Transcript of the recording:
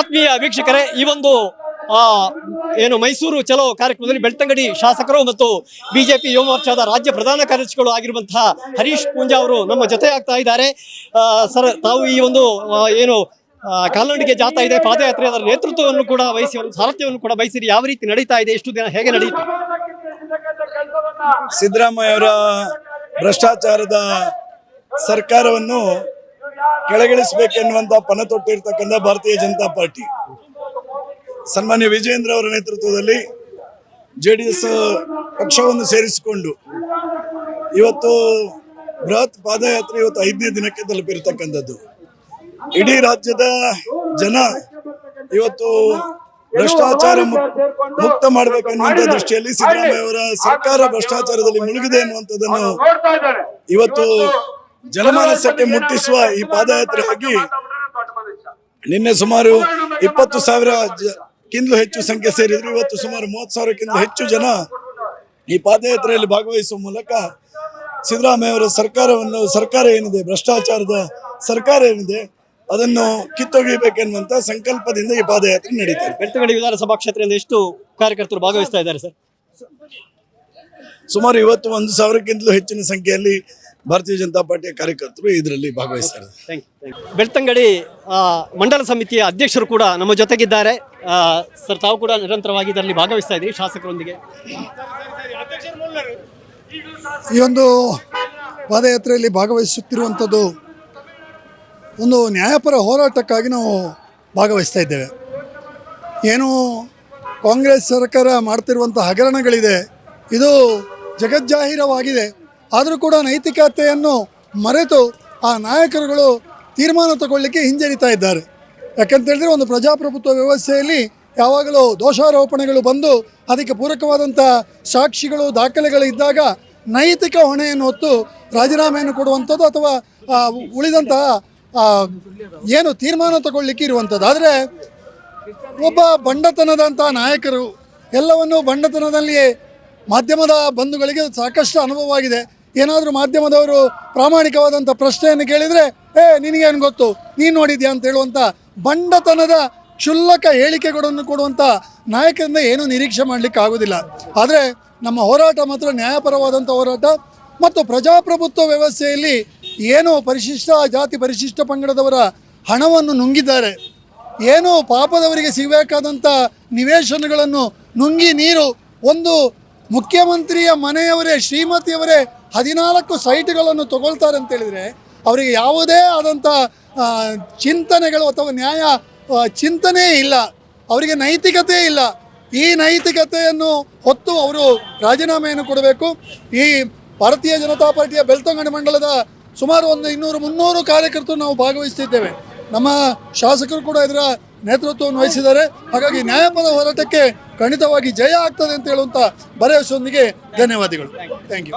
ಆತ್ಮೀಯ ವೀಕ್ಷಕರೇ, ಈ ಒಂದು ಏನು ಮೈಸೂರು ಚಲೋ ಕಾರ್ಯಕ್ರಮದಲ್ಲಿ ಬೆಳ್ತಂಗಡಿ ಶಾಸಕರು ಮತ್ತು ಬಿಜೆಪಿ ಯುವ ಮೋರ್ಚಾದ ರಾಜ್ಯ ಪ್ರಧಾನ ಕಾರ್ಯದರ್ಶಿಗಳು ಆಗಿರುವಂತಹ ಹರೀಶ್ ಪೂಂಜಾ ಅವರು ನಮ್ಮ ಜೊತೆ ಆಗ್ತಾ ಇದ್ದಾರೆ ಸರ್, ತಾವು ಈ ಒಂದು ಏನು ಕಾಲ್ನಡಿಗೆ ಜಾತಾ ಇದೆ, ಪಾದಯಾತ್ರೆ ಅದರ ನೇತೃತ್ವವನ್ನು ಕೂಡ ವಹಿಸಿ ಸಾರಥ್ಯವನ್ನು ಕೂಡ ವಹಿಸಿರಿ. ಯಾವ ರೀತಿ ನಡೀತಾ ಇದೆ ಎಷ್ಟು ದಿನ ಹೇಗೆ ನಡೆಯಿತು ಸಿದ್ದರಾಮಯ್ಯ ಅವರ ಭ್ರಷ್ಟಾಚಾರದ ಸರ್ಕಾರವನ್ನು ಕೆಳಗಿಳಿಸಬೇಕೆನ್ನುವಂತ ಪಣ ತೊಟ್ಟಿರ್ತಕ್ಕಂಥ ಭಾರತೀಯ ಜನತಾ ಪಾರ್ಟಿ. ಸನ್ಮಾನ್ಯ ವಿಜೇಂದ್ರ ಅವರ ನೇತೃತ್ವದಲ್ಲಿ ಜೆ ಡಿ ಎಸ್ ಪಕ್ಷವನ್ನು ಸೇರಿಸಿಕೊಂಡು ಇವತ್ತು ಬೃಹತ್ ಪಾದಯಾತ್ರೆ ಇವತ್ತು ಐದನೇ ದಿನಕ್ಕೆ ತಲುಪಿರ್ತಕ್ಕಂಥದ್ದು. ಇಡೀ ರಾಜ್ಯದ ಜನ ಇವತ್ತು ಭ್ರಷ್ಟಾಚಾರ ಮುಕ್- ಮುಕ್ತ ಮಾಡಬೇಕನ್ನುವಂತ ದೃಷ್ಟಿಯಲ್ಲಿ ಸಿದ್ದರಾಮಯ್ಯ ಅವರ ಸರ್ಕಾರ ಭ್ರಷ್ಟಾಚಾರದಲ್ಲಿ ಮುಳುಗಿದೆ ಅನ್ನುವಂಥದ್ದನ್ನು ಇವತ್ತು ಜನಮಾನಸಕ್ಕೆ ಮುಟ್ಟಿಸುವ ಈ ಪಾದಯಾತ್ರೆ ಆಗಿ ನಿನ್ನೆ ಸುಮಾರು ಇಪ್ಪತ್ತು ಸಾವಿರ ಹೆಚ್ಚು ಸಂಖ್ಯೆ ಸೇರಿದ್ರು. ಇವತ್ತು ಸುಮಾರು ಮೂವತ್ತು ಸಾವಿರಕ್ಕಿಂತ ಹೆಚ್ಚು ಜನ ಈ ಪಾದಯಾತ್ರೆಯಲ್ಲಿ ಭಾಗವಹಿಸುವ ಮೂಲಕ ಸಿದ್ದರಾಮಯ್ಯ ಅವರ ಸರ್ಕಾರವನ್ನು ಸರ್ಕಾರ ಏನಿದೆ ಭ್ರಷ್ಟಾಚಾರದ ಸರ್ಕಾರ ಏನಿದೆ ಅದನ್ನು ಕಿತ್ತೊಗಿಬೇಕೆನ್ನುವಂತ ಸಂಕಲ್ಪದಿಂದ ಈ ಪಾದಯಾತ್ರೆ ನಡೀತಾ ಇದೆ. ಬೆಳ್ತಂಗಡಿ ವಿಧಾನಸಭಾ ಕ್ಷೇತ್ರದಿಂದ ಎಷ್ಟು ಕಾರ್ಯಕರ್ತರು ಭಾಗವಹಿಸ್ತಾ ಇದ್ದಾರೆ ಸರ್? ಸುಮಾರು ಇವತ್ತು ಒಂದು ಸಾವಿರಕ್ಕಿಂತಲೂ ಹೆಚ್ಚಿನ ಸಂಖ್ಯೆಯಲ್ಲಿ ಭಾರತೀಯ ಜನತಾ ಪಾರ್ಟಿಯ ಕಾರ್ಯಕರ್ತರು ಇದರಲ್ಲಿ ಭಾಗವಹಿಸ್ತಾರೆ. ಥ್ಯಾಂಕ್ ಯು ಬೆಳ್ತಂಗಡಿ ಮಂಡಲ ಸಮಿತಿಯ ಅಧ್ಯಕ್ಷರು ಕೂಡ ನಮ್ಮ ಜೊತೆಗಿದ್ದಾರೆ. ಸರ್ ತಾವು ಕೂಡ ನಿರಂತರವಾಗಿ ಇದರಲ್ಲಿ ಭಾಗವಹಿಸ್ತಾ ಇದ್ದೀರಿ ಶಾಸಕರೊಂದಿಗೆ. ಈ ಒಂದು ಪಾದಯಾತ್ರೆಯಲ್ಲಿ ಭಾಗವಹಿಸುತ್ತಿರುವಂಥದ್ದು ಒಂದು ನ್ಯಾಯಪರ ಹೋರಾಟಕ್ಕಾಗಿ ನಾವು ಭಾಗವಹಿಸ್ತಾ ಇದ್ದೇವೆ. ಏನು ಕಾಂಗ್ರೆಸ್ ಸರ್ಕಾರ ಮಾಡ್ತಿರುವಂಥ ಹಗರಣಗಳಿದೆ ಇದು ಜಗಜ್ಜಾಹೀರವಾಗಿದೆ. ಆದರೂ ಕೂಡ ನೈತಿಕತೆಯನ್ನು ಮರೆತು ಆ ನಾಯಕರುಗಳು ತೀರ್ಮಾನ ತಗೊಳ್ಳಿಕ್ಕೆ ಹಿಂಜರಿತಾ ಇದ್ದಾರೆ. ಯಾಕಂತೇಳಿದ್ರೆ ಒಂದು ಪ್ರಜಾಪ್ರಭುತ್ವ ವ್ಯವಸ್ಥೆಯಲ್ಲಿ ಯಾವಾಗಲೂ ದೋಷಾರೋಪಣೆಗಳು ಬಂದು ಅದಕ್ಕೆ ಪೂರಕವಾದಂಥ ಸಾಕ್ಷಿಗಳು, ದಾಖಲೆಗಳು ಇದ್ದಾಗ ನೈತಿಕ ಹೊಣೆಯನ್ನು ಹೊತ್ತು ರಾಜೀನಾಮೆಯನ್ನು ಕೊಡುವಂಥದ್ದು ಅಥವಾ ಉಳಿದಂತಹ ಏನು ತೀರ್ಮಾನ ತಗೊಳ್ಳಿಕ್ಕೆ ಇರುವಂಥದ್ದು. ಆದರೆ ಒಬ್ಬ ಬಂಡತನದಂಥ ನಾಯಕರು ಎಲ್ಲವನ್ನು ಬಂಡತನದಲ್ಲಿಯೇ ಮಾಧ್ಯಮದ ಬಂಧುಗಳಿಗೆ ಸಾಕಷ್ಟು ಅನುಭವವಾಗಿದೆ. ಏನಾದರೂ ಮಾಧ್ಯಮದವರು ಪ್ರಾಮಾಣಿಕವಾದಂಥ ಪ್ರಶ್ನೆಯನ್ನು ಕೇಳಿದರೆ, ಏ, ನಿನಗೇನು ಗೊತ್ತು? ನೀನು ನೋಡಿದ್ಯಾ? ಅಂತ ಹೇಳುವಂಥ ಬಂಡತನದ ಕ್ಷುಲ್ಲಕ ಹೇಳಿಕೆಗಳನ್ನು ಕೊಡುವಂಥ ನಾಯಕರಿಂದ ಏನೂ ನಿರೀಕ್ಷೆ ಮಾಡಲಿಕ್ಕೆ ಆಗೋದಿಲ್ಲ. ಆದರೆ ನಮ್ಮ ಹೋರಾಟ ಮಾತ್ರ ನ್ಯಾಯಪರವಾದಂಥ ಹೋರಾಟ ಮತ್ತು ಪ್ರಜಾಪ್ರಭುತ್ವ ವ್ಯವಸ್ಥೆಯಲ್ಲಿ ಏನು ಪರಿಶಿಷ್ಟ ಜಾತಿ ಪರಿಶಿಷ್ಟ ಪಂಗಡದವರ ಹಣವನ್ನು ನುಂಗಿದ್ದಾರೆ. ಏನು ಪಾಪದವರಿಗೆ ಸಿಗಬೇಕಾದಂಥ ನಿವೇಶನಗಳನ್ನು ನುಂಗಿ ನೀರು ಒಂದು ಮುಖ್ಯಮಂತ್ರಿಯ ಮನೆಯವರೇ, ಶ್ರೀಮತಿಯವರೇ ಹದಿನಾಲ್ಕು ಸೈಟ್ಗಳನ್ನು ತಗೊಳ್ತಾರೆ ಅಂತೇಳಿದರೆ ಅವರಿಗೆ ಯಾವುದೇ ಆದಂಥ ಚಿಂತನೆಗಳು ಅಥವಾ ನ್ಯಾಯ ಚಿಂತನೆ ಇಲ್ಲ. ಅವರಿಗೆ ನೈತಿಕತೆ ಇಲ್ಲ. ಈ ನೈತಿಕತೆಯನ್ನು ಹೊತ್ತು ಅವರು ರಾಜೀನಾಮೆಯನ್ನು ಕೊಡಬೇಕು. ಈ ಭಾರತೀಯ ಜನತಾ ಪಾರ್ಟಿಯ ಬೆಳ್ತಂಗಡಿ ಮಂಡಲದ ಸುಮಾರು ಒಂದು ಇನ್ನೂರು ಮುನ್ನೂರು ಕಾರ್ಯಕರ್ತರು ನಾವು ಭಾಗವಹಿಸ್ತಿದ್ದೇವೆ. ನಮ್ಮ ಶಾಸಕರು ಕೂಡ ಇದರ ನೇತೃತ್ವವನ್ನು ವಹಿಸಿದ್ದಾರೆ. ಹಾಗಾಗಿ ನ್ಯಾಯಪದ ಹೋರಾಟಕ್ಕೆ ಖಂಡಿತವಾಗಿ ಜಯ ಆಗ್ತದೆ ಅಂತ ಹೇಳುವಂತ ಭರವಸೆಯೊಂದಿಗೆ ಧನ್ಯವಾದಗಳು. Thank you